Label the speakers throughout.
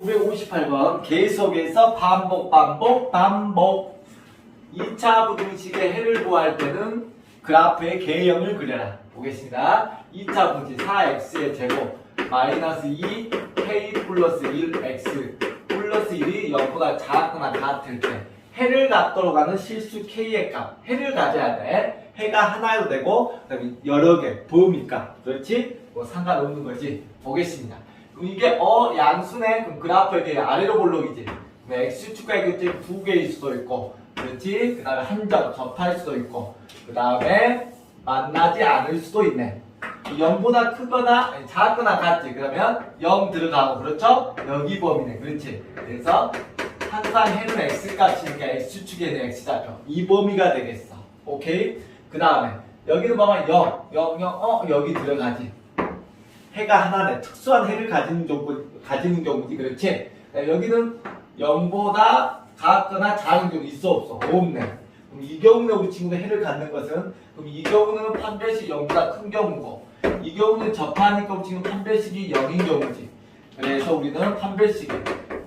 Speaker 1: (958번) 계속해서 반복 반복 반복. 2차 부등식의 해를 구할 때는 그래프의 개형을 그려라. 보겠습니다. 2차 부등식 4x의 제곱 마이너스 2 k 플러스 1x 플러스 1이 0보다 작거나 같을 때 해를 갖도록 하는 실수 k의 값 해를 가져야 돼. 해가 하나여도 되고 그 다음에 여러 개 범위값. 그렇지? 뭐 상관없는 거지. 보겠습니다. 그럼 이게 어 양수네. 그럼 그래프에 대해 아래로 볼록이지. x축과 이것이 두 개일 수도 있고 그렇지? 그 다음에 한 점 접할 수도 있고 그 다음에 만나지 않을 수도 있네. 0보다 크거나 작거나 같지? 그러면 0 들어가고 그렇죠? 여기 범위네. 그렇지? 그래서 항상 해는 x 값이니까 x축에는 x 잡혀 이 범위가 되겠어. 오케이? 그 다음에 여기는 봐봐. 0 0 0 어 여기 들어가지. 해가 하나네. 특수한 해를 가지는 경우 가지는 경우지. 그렇지? 자, 여기는 0보다 작거나 작은 경우 있어 없어? 없네. 그럼 이 경우는 우리 친구가 해를 갖는 것은 그럼 이 경우는 판별식 0보다 큰 경우고 이 경우는 접하니까 친구 판별식이 0인 경우지. 그래서 우리는 판별식이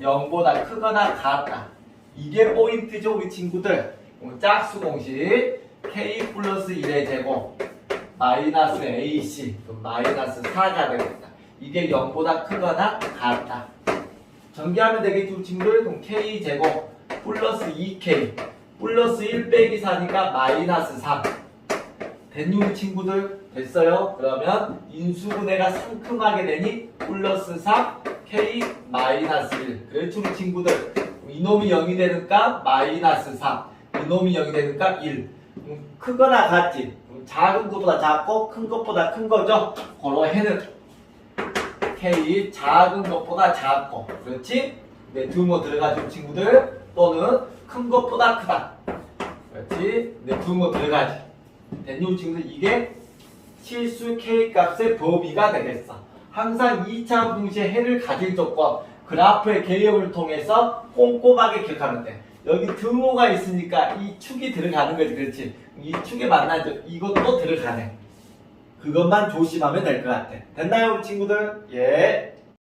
Speaker 1: 0보다 크거나 같다 이게 포인트죠 우리 친구들 짝수 공식 k 플러스 1의 제곱 마이너스 AC 그럼 마이너스 4가 되겠다. 이게 0보다 크거나 같다. 전개하면 되겠죠 친구들? 그럼 K 제곱 플러스 2K 플러스 1 빼기 4니까 마이너스 3 됐니 친구들? 됐어요? 그러면 인수분해가 상큼하게 되니 플러스 3 K 마이너스 1 그렇죠 우리 친구들? 이놈이 0이 되니까 마이너스 3 이놈이 0이 되니까 1 음, 크거나 같지? 음, 작은 것보다 작고 큰 것보다 큰 거죠? 고로 해는 K 작은 것보다 작고 그렇지? 네, 두모 들어가죠 친구들 또는 큰 것보다 크다 그렇지? 네, 두모 들어가지 됐니 친구들 이게 실수 K 값의 범위가 되겠어 항상 2차 분시의 해를 가질 조건 그래프의 개형을 통해서 꼼꼼하게 기억하면 돼 여기 등호가 있으니까 이 축이 들어가는 거지 그렇지? 이 축에 만나죠 이것도 들어가네. 그것만 조심하면 될 것 같아. 됐나요 우리 친구들? 예